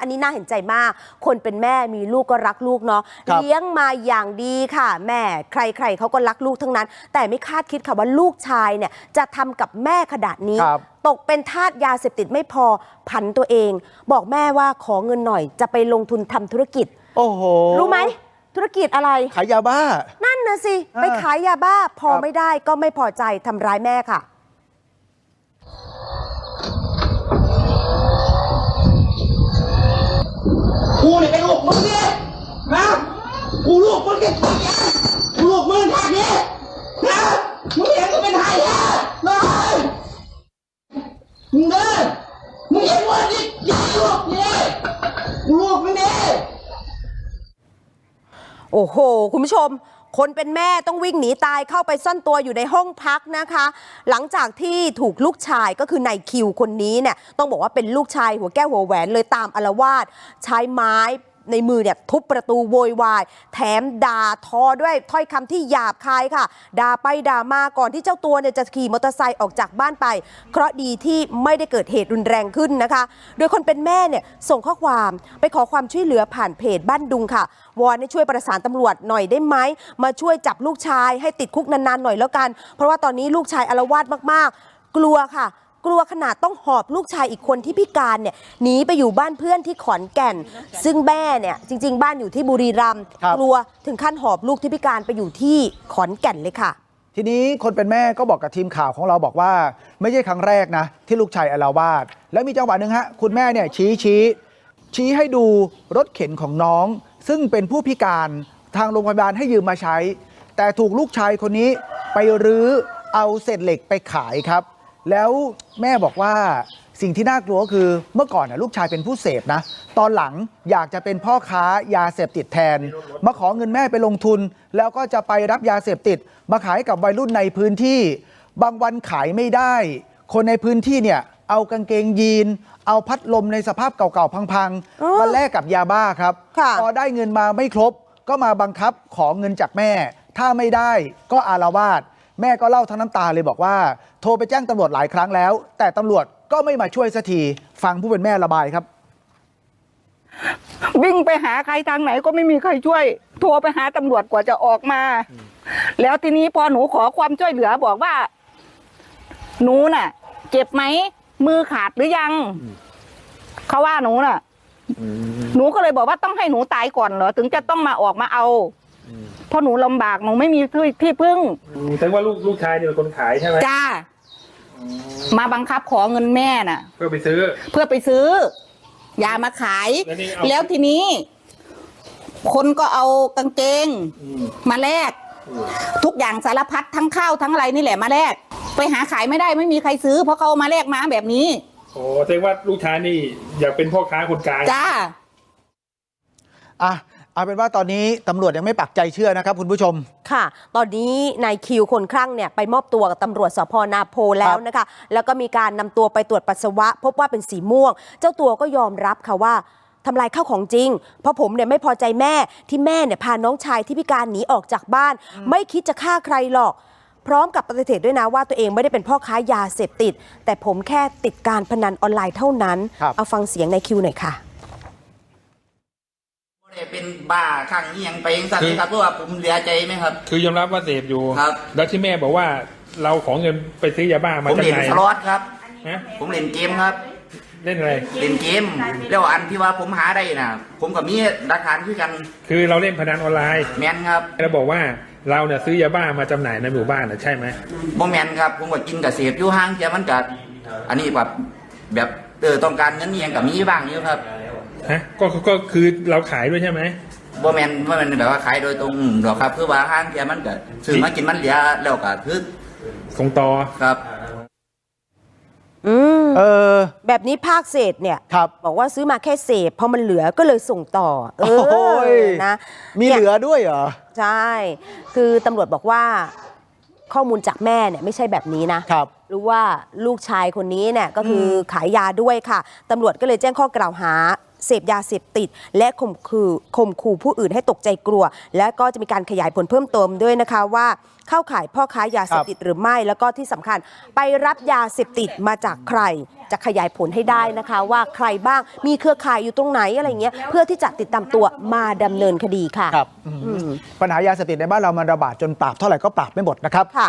อันนี้น่าเห็นใจมาก คนเป็นแม่มีลูกก็รักลูกเนาะครับเลี้ยงมาอย่างดีค่ะ แม่ใครๆเขาก็รักลูกทั้งนั้น แต่ไม่คาดคิดค่ะว่าลูกชายเนี่ยจะทำกับแม่ขนาดนี้ ครับ ตกเป็นทาสยาเสพติดไม่พอผันตัวเอง บอกแม่ว่าขอเงินหน่อย จะไปลงทุนทำธุรกิจ โอ้โหรู้ไหม ธุรกิจอะไร ขายยาบ้า นั่นนะสิอ่าไปขายยาบ้าพอครับ ไม่ได้ก็ไม่พอใจทำร้ายแม่ค่ะ กูเนี่ยเป็นลูกมึงเนี่ยนะกูลูกมึงเนี่ยกูลูกมึงทางนี้นะมึงเห็นกูเป็นไทยฮะนะมึงเด้อมึงเห็นว่านี่ยาลูกเนี่ยกูลูกมึงเนี่ย โอ้โห คุณผู้ชม คนเป็นแม่ต้องวิ่งหนีตายเข้าไปซ่อนตัวอยู่ในห้องพักนะคะ หลังจากที่ถูกลูกชายก็คือนายคิวคนนี้เนี่ยต้องบอกว่าเป็นลูกชายหัวแก้วหัวแหวนเลยตามอารวาสใช้ไม้ ในมือเนี่ยทุบประตูโวยวาย แถมด่าทอด้วยถ้อยคำที่หยาบคายค่ะ ด่าไปด่ามาก่อนที่เจ้าตัวเนี่ยจะขี่มอเตอร์ไซค์ออกจากบ้านไป เคราะห์ดีที่ไม่ได้เกิดเหตุรุนแรงขึ้นนะคะ โดยคนเป็นแม่เนี่ยส่งข้อความไปขอความช่วยเหลือผ่านเพจบ้านดุงค่ะ วอนให้ช่วยประสานตำรวจหน่อยได้ไหม มาช่วยจับลูกชายให้ติดคุกนานๆหน่อยแล้วกัน เพราะว่าตอนนี้ลูกชายอาละวาดมากๆ กลัวค่ะ กลัวขนาดต้องหอบลูกชายอีกคนที่พิการเนี่ยหนีไปอยู่บ้านเพื่อนที่ขอนแก่น ซึ่งแม่เนี่ยจริง ๆ บ้านอยู่ที่บุรีรัมย์ครับ กลัวถึงขั้นหอบลูกที่พิการไปอยู่ที่ขอนแก่นเลยค่ะ ทีนี้คนเป็นแม่ก็บอกกับทีมข่าวของเราบอกว่า ไม่ใช่ครั้งแรกนะ ที่ลูกชายอาละวาดแล้วมีจังหวะหนึ่งฮะ คุณแม่เนี่ยชี้ชี้ชี้ให้ดูรถเข็นของน้อง ซึ่งเป็นผู้พิการทางโรงพยาบาลให้ยืมมาใช้ แต่ถูกลูกชายคนนี้ไปรื้อเอาเศษเหล็กไปขายครับ แล้วแม่บอกว่าสิ่งที่น่ากลัวก็คือเมื่อก่อนนะลูกชายเป็นผู้เสพนะ ตอนหลังอยากจะเป็นพ่อค้ายาเสพติดแทน มาขอเงินแม่ไปลงทุน แล้วก็จะไปรับยาเสพติด มาขายให้กับวัยรุ่นในพื้นที่ บางวันขายไม่ได้ คนในพื้นที่เนี่ยเอากางเกงยีน เอาพัดลมในสภาพเก่าๆพังอ๋อๆมาแลกกับยาบ้าครับค่ะพอได้เงินมาไม่ครบ ก็มาบังคับขอเงินจากแม่ ถ้าไม่ได้ก็อารวาส แม่ก็เล่าทั้งน้ำตาเลยบอกว่า โทรไปแจ้งตำรวจหลายครั้งแล้ว แต่ตำรวจก็ไม่มาช่วยสักทีฟังผู้เป็นแม่ระบายครับ วิ่งไปหาใครทางไหนก็ไม่มีใครช่วย โทรไปหาตำรวจกว่าจะออกมา แล้วทีนี้พอหนูขอความช่วยเหลือบอกว่า หนูน่ะ เจ็บไหม มือขาดหรือยัง เขาว่าหนูน่ะ หนูก็เลยบอกว่าต้องให้หนูตายก่อนเหรอ ถึงจะต้องมาออกมาเอา เพราะหนูลำบากหนูไม่มีที่ที่พึ่งอืมแสดงว่าลูกลูกชายเนี่ยเป็นคนขายใช่ไหมจ้ามาบังคับขอเงินแม่น่ะ เพื่อไปซื้อ เพื่อไปซื้อยามาขาย แล้วนี่เอา แล้วทีนี้ คนก็เอากางเกงอืมมาแลกอืมทุกอย่างสารพัดทั้งข้าวทั้งอะไรนี่แหละมาแลกไปหาขายไม่ได้ไม่มีใครซื้อ เพราะเขาเอามาแลกมาแบบนี้ โอ้แสดงว่าลูกชายนี่อยากเป็นพ่อค้าคนกลาง จ้า อะ เอาเป็นว่าตอนนี้ตำรวจยังไม่ปักใจเชื่อนะครับคุณผู้ชม ค่ะ ตอนนี้นายคิวคนคลั่งเนี่ยไปมอบตัวกับตำรวจสพนาโพแล้วนะคะ แล้วก็มีการนำตัวไปตรวจปัสสาวะ พบว่าเป็นสีม่วง เจ้าตัวก็ยอมรับค่ะว่าทำลายข้าวของจริง เพราะผมเนี่ยไม่พอใจแม่ที่แม่เนี่ยพาน้องชายที่พิการหนีออกจากบ้าน ไม่คิดจะฆ่าใครหรอก พร้อมกับปฏิเสธด้วยนะว่าตัวเองไม่ได้เป็นพ่อค้ายาเสพติด แต่ผมแค่ติดการพนันออนไลน์เท่านั้น ครับ เอาฟังเสียงนายคิวหน่อยค่ะ บ่ได้เป็นบ้าข้างนี้ยังไปยังสั่นครับเพราะว่าผมเหลือใจไหมครับ คือยอมรับว่าเสพอยู่ครับ แล้วที่แม่บอกว่าเราของเงินไปซื้อยาบ้ามาผมจากเล่นไหนสล็อตครับ ฮะผมเล่นเกมครับ เล่นอะไร เล่นเกม แล้วอันที่ว่าผมหาได้น่ะผมกับมีหลักฐานคือกันคือเราเล่นพนันออนไลน์แมนครับเราบอกว่าเราเนี่ยซื้อยาบ้ามาจำหน่ายในหมู่บ้านน่ะใช่ไหมบ่แมนครับ ผมก็กินกับเสพอยู่ห้างเทียมันกับอันนี้แบบแบบเออต้องการเงินนี่ยังกับมีบ้างอยู่ครับ ฮะก็ก็ก็คือเราขายด้วยใช่ไหม บ่แมนบ่แมนแบบว่าขายโดยตรงหรอกครับ คือว่าห้างเทียมันก็ซื้อมากินมันเหลือแล้วก็คือส่งต่อ ครับ อืมเออ แบบนี้ภาคเศษเนี่ย ครับ บอกว่าซื้อมาแค่เสพพอมันเหลือก็เลยส่งต่อ เอโอ้ยอนะมีนี่ยเหลือด้วยเหรอ ใช่ คือตำรวจบอกว่า ข้อมูลจากแม่เนี่ยไม่ใช่แบบนี้นะ ครับ รู้ว่าลูกชายคนนี้เนี่ยก็คืออขายยาด้วยค่ะตำรวจก็เลยแจ้งข้อกล่าวหา เสพยาเสพติด และข่มขือข่มขู่ผู้อื่นให้ตกใจกลัว และก็จะมีการขยายผลเพิ่มเติมด้วยนะคะว่าเข้าข่ายพ่อค้ายาเสพติดหรือไม่ แล้วก็ที่สำคัญไปรับยาเสพติดมาจากใคร จะขยายผลให้ได้นะคะ ว่าใครบ้างมีเครือข่ายอยู่ตรงไหนอะไรเงี้ยเพื่อที่จะติดตามตัวมาดำเนินคดีค่ะครับอืมปัญหายาเสพติดในบ้านเรามันระบาดจนปราบเท่าไหร่ก็ปราบไม่หมดนะครับค่ะ